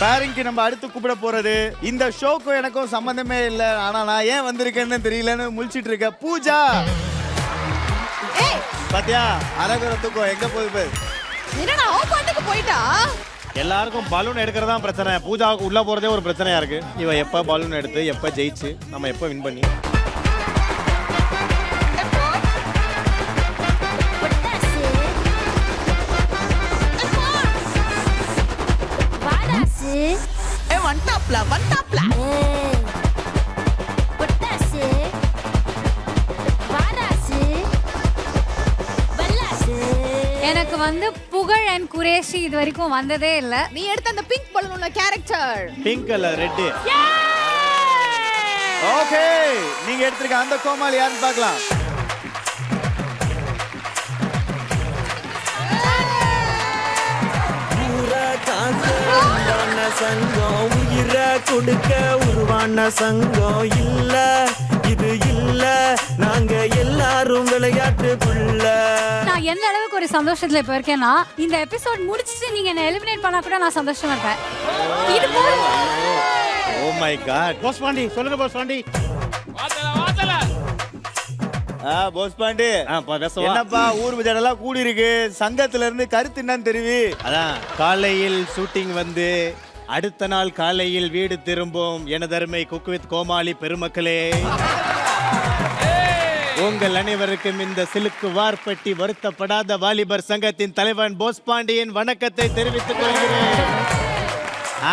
பேரிங்க்கு நம்ம அடுத்து கூப்பிட போறது. இந்த ஷோக்கும் எனக்கும் சம்பந்தமே இல்ல. ஆனா நான் ஏன் வந்திருக்கேன்னு தெரியலன்னு முழிச்சிட்டு இருக்க பூஜா. ஏய்! பாத்தியா? அரகுர தூக்கம் எங்க போகுது. என்னடா அவ பாட்டுக்கு போயிட்டா? எல்லாருக்கும் பலூன் எடுக்கிறதா பிரச்சனை. பூஜாவுக்கு உள்ள போறதே ஒரு பிரச்சனையா இருக்கு. இவ எப்ப பலூன் எடுத்து எப்ப ஜெயிச்சு நம்ம எப்ப வின் பண்ணி? வாடாசு வல்லாசு எனக்கு வந்து புகழ் அண்ட் குரேஷி இது வரைக்கும் வந்ததே இல்ல. நீ எடுத்த அந்த பிங்க் பலூன் உள்ள character pink colour red okay நீங்க எடுத்திருக்க அந்த கோமாளி யாருன்னு பார்க்கலாம். சங்கம். கொடுக்க உருவான சங்கம் இல்ல. இது இல்ல. நாங்க எல்லாரும் விளையாட்டுக்குள்ள நான் எந்த அளவுக்கு ஒரு சந்தோஷத்துல இப்ப இருக்கேன்னா இந்த எபிசோட் முடிச்சிட்டு நீங்க என்ன எலிமினேட் பண்ணா கூட நான் சந்தோஷமா இருப்பேன். இது oh my God Bose Pandi சொல்லுங்க போஸ் பாண்டி ஆ போஸ் பாண்டி ஆ பா, பேசவா? என்னப்பா ஊர் பஜாரெல்லாம் கூடி இருக்கு சங்கத்துல இருந்து கருத்து என்னன்னு தெரிவி. அதான். காலையில் ஷூட்டிங் வந்து அடுத்த நாள் காலையில் வீடு திரும்பும் எனதருமை குக் வித் கோமாளி பெருமக்களே. உங்கள் அனைவருக்கும் இந்த சிலுக்கு வார்பட்டி வருத்தப்படாத வாலிபர் சங்கத்தின் தலைவன் போஸ் பாண்டியன் வணக்கத்தை தெரிவித்துக் கொள்கிறேன்.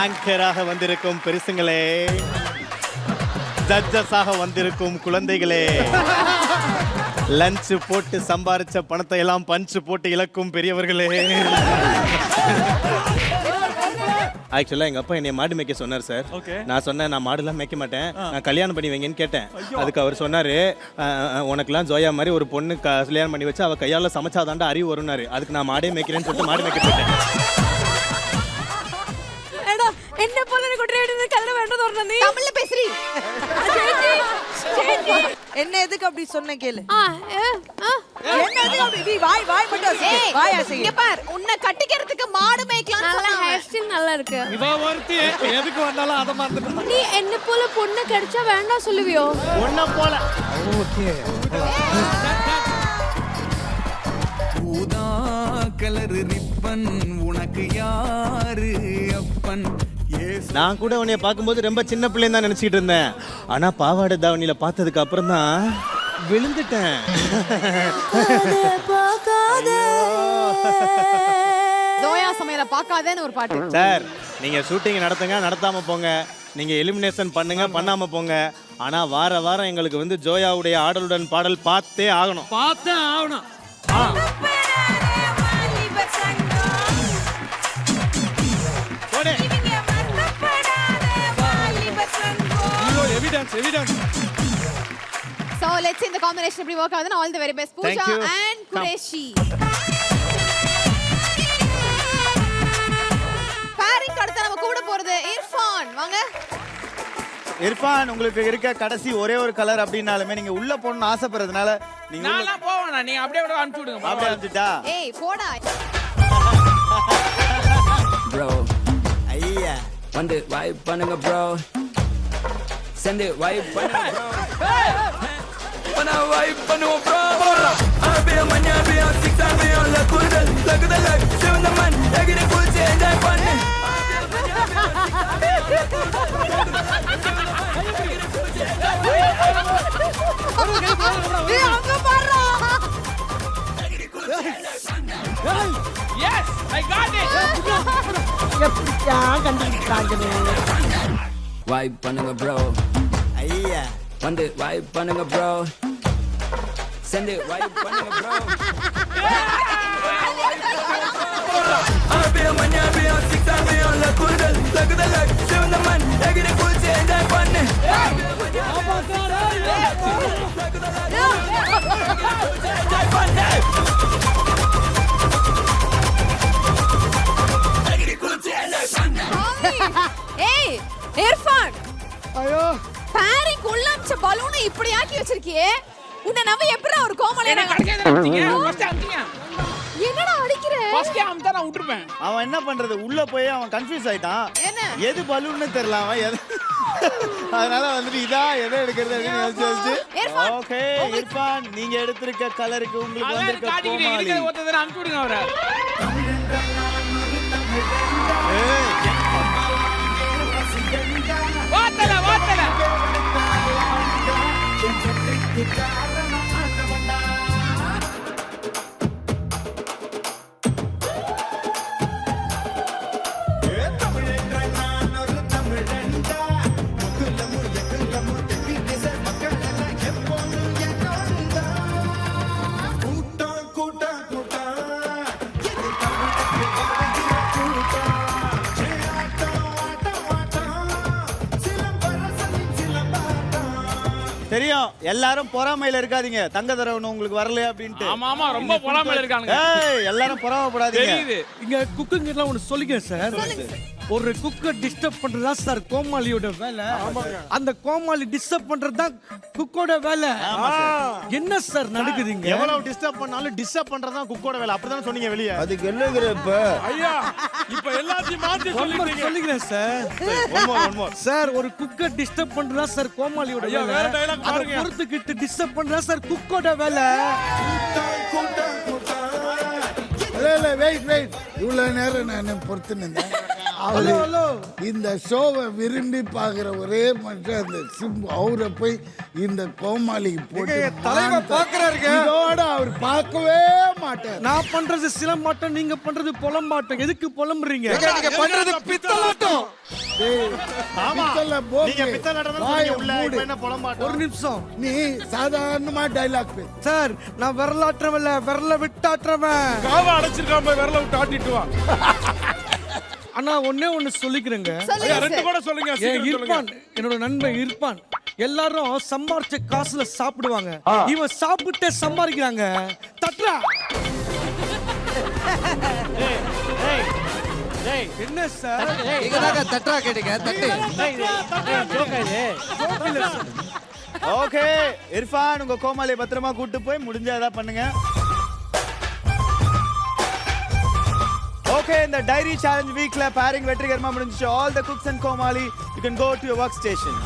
ஆங்கராக வந்திருக்கும் பெருசுங்களே ஜட்ஜஸாக வந்திருக்கும் குழந்தைகளே லஞ்ச் போட்டு சம்பாரிச்ச பணத்தை எல்லாம் பஞ்சு போட்டு இழக்கும் பெரியவர்களே. ஆக்சுவலாக எங்கள் அப்பா என்னை மாடு மேய்க்க சொன்னார் சார். நான் சொன்னேன் நான் மாடுலாம் மேய்க்க மாட்டேன். நான் கல்யாணம் பண்ணி வைங்கன்னு கேட்டேன். அதுக்கு அவர் சொன்னார் உனக்குலாம் ஜோயா மாதிரி ஒரு பொண்ணு கல்யாணம் பண்ணி வச்சு அவள் கையால் சமைச்சாதாண்டா அறிவு வரும்னாரு. அதுக்கு நான் மாடே மேய்க்கிறேன்னு சொல்லிட்டு மாடு மேய்க்க போயிட்டேன். என்ன போல கல்யாணம் என்ன எதுக்கு அப்படி சொன்ன கேளு. என்ன வாய் வாய் மட்டும் உன்னை கட்டிக்கிறதுக்கு மாடு மேய்க்கலாம் கொஸ்டின் நல்லா இருக்கு இவ ஒருத்தி எதுக்கு வந்தாலும் அத மறந்துட்டா நீ என்ன போல பொண்ணு கிடைச்சா வேண்டாம் சொல்லுவியோ? பொண்ண போல. ஓகே ஊதா கலர் ரிப்பன் உனக்கு யாரு அப்பன் நான் கூட உன்னைய பார்க்கும்போது ரொம்ப சின்ன பிள்ளைன்னு தான் நினைச்சிட்டு இருந்தேன். ஆனால் பாவாடை தாவணியில பார்த்ததுக்கு அப்புறம் தான் விழுந்துட்டேன். ஜோயா சமையல பார்க்காதேன்னு ஒரு பாட்டு. சார் நீங்க ஷூட்டிங் நடத்துங்க நடத்தாம போங்க. நீங்க எலிமினேஷன் பண்ணுங்க பண்ணாம போங்க. ஆனா வார வாரம் எங்களுக்கு வந்து ஜோயாவுடைய ஆடலுடன் பாடல் பார்த்தே ஆகணும். பார்த்தே ஆகணும். எவிடன்ஸ் எவிடன்ஸ் சோ லெட்ஸ் இந்த காம்பினேஷன் எப்படி ஒர்க் ஆகுதுன்னு. All the very best Pooja Thank you. அடுத்து நம்ம கூட போறது இர்ஃபான். வாங்க. இர்ஃபான் உங்களுக்கு இருக்க கடைசி ஒரே ஒரு கலர் அப்படின்னாலுமே நீங்க உள்ள போகணும்னு ஆசைப்படுறதுனால நீங்க உள்ள- நான்லாம் போவேண்ணா நீங்க அப்படியே அப்படியே அனுப்பிச்சு விடுங்க. அப்படியே வந்துட்டா ஏய் போடா. Bro. ஐயா. வந்து வைப் பண்ணுங்க bro. Send it வைப் பண்ணுங்க bro. பண்ண வைப் பண்ணுவோம் bro. அரபியா மன்யாபியா சிக்ஸாபியா லக்குதல் லக்குதல் சிவந்த மண் எகிரி குளிச்சு as I got it vibe பண்ணுங்க bro. ஐயா வந்து வைப் பண்ணுங்க bro. Send it வைப் பண்ணுங்க. அரபியா சிவந்த மண் எகிரி குளிச்சு இர்ஃபான் ஐயோ! பேரிங் உள்ளாம்ச்ச பலூனை இப்படி ஆக்கி வச்சிருக்கியே? உன்னை நம்ப எப்படி ஒரு கோமலை என்ன என்னடா அடிக்கிற? ஃபர்ஸ்ட் அமுத்தா நான் விட்டுருப்பேன் அவன் என்ன பண்றது? உள்ள போய் அவன் கன்ஃபியூஸ் ஆயிட்டான். என்ன? எது பலூன்னு தெரியல அவன் எது? அதனால வந்துட்டு இதா எதை எடுக்கிறது அப்படின்னு யோசிச்சு ஓகே இர்ஃபான் நீங்க எடுத்திருக்க கலருக்கு உங்களுக்கு வந்திருக்க கோமாளி. அனுப்பிச்சு விடுங்க அவரை. God. தெரியும். எல்லாரும் பொறாமையில இருக்காதீங்க. தங்க தரவணும் உங்களுக்கு வரல அப்படின்ட்டு. ஆமா ஆமா ரொம்ப பொறாமையில இருக்கானுங்க. ஏய் எல்லாரும் பொறாமப்படாதீங்க. இங்க குக்குங்கெல்லாம் ஒண்ணு சொல்லிக்கிறேன் சார். ஒரு குக்கை டிஸ்டர்ப் பண்றதா சார் கோமாளியோட வேலை. அந்த கோமாளி டிஸ்டர்ப் பண்றதா குக்கோட வேலை. என்ன சார் நடக்குதுங்க? எவ்வளவு டிஸ்டர்ப் பண்ணாலும் டிஸ்டர்ப் பண்றதா குக்கோட வேலை. அப்படிதான் சொன்னீங்க வெளியே. அதுக்கு என்னங்கிற இப்ப? ஐயா இப்ப எல்லாத்தையும் மாத்தி சொல்லிக்கிறேன் சார் சார் ஒரு குக்கை டிஸ்டர்ப் பண்றதா சார் கோமாளியோட ஐயா, வேலை. அதை. பொறுத்துக்கிட்டு டிஸ்டர்ப் பண்றதா சார் குக்கோட வேலை. வெயிட் வெயிட் இவ்வளவு நேரம் நான் பொறுத்து நின்றேன் இந்த ஷோவை விரும்பி பார்க்குற ஒரே மனுஷன் அந்த சிம்பு. அவரை போய் இந்த கோமாளிக்கு போட்டு தலைவர் பார்க்கறாருங்க. இதோட அவர் பார்க்கவே மாட்டார். நான் பண்றது சிலம்பாட்டம் நீங்க பண்றது புலம்பாட்டம். எதுக்கு புலம்புறீங்க? நீங்க பண்றது பித்தலாட்டம்? ஒரு நிமிஷம். நீ சாதாரணமா டைலாக் சார் நான் விரலாற்றவன்ல விரல விட்டாற்றவன் காவ அடைச்சிருக்காம போய் விரல விட்டு ஆட்டிட்டு வா. அண்ணா ஒண்ணே ஒண்ணு சொல்லிக்கிறேங்க. சொல்லுங்க ரெண்டு. கூட சொல்லுங்க ஏன் இருப்பான் என்னோட நண்பன் இருப்பான் எல்லாரும் சம்பாரிச்ச காசுல சாப்பிடுவாங்க. இவன் சாப்பிட்டே சம்பாதிக்கிறாங்க. தட்ரா என்ன சார் தட்டா கேட்டீங்க தட்டு. ஓகே இர்ஃபான் உங்க கோமாளியை பத்திரமா கூட்டு போய் முடிஞ்சா ஏதாவது பண்ணுங்க. இந்த டைரி சேலஞ்ச் வீக்ல பேரிங் வெற்றிகரமா முடிஞ்சிச்சு. All the cooks and Comali you can go to your work station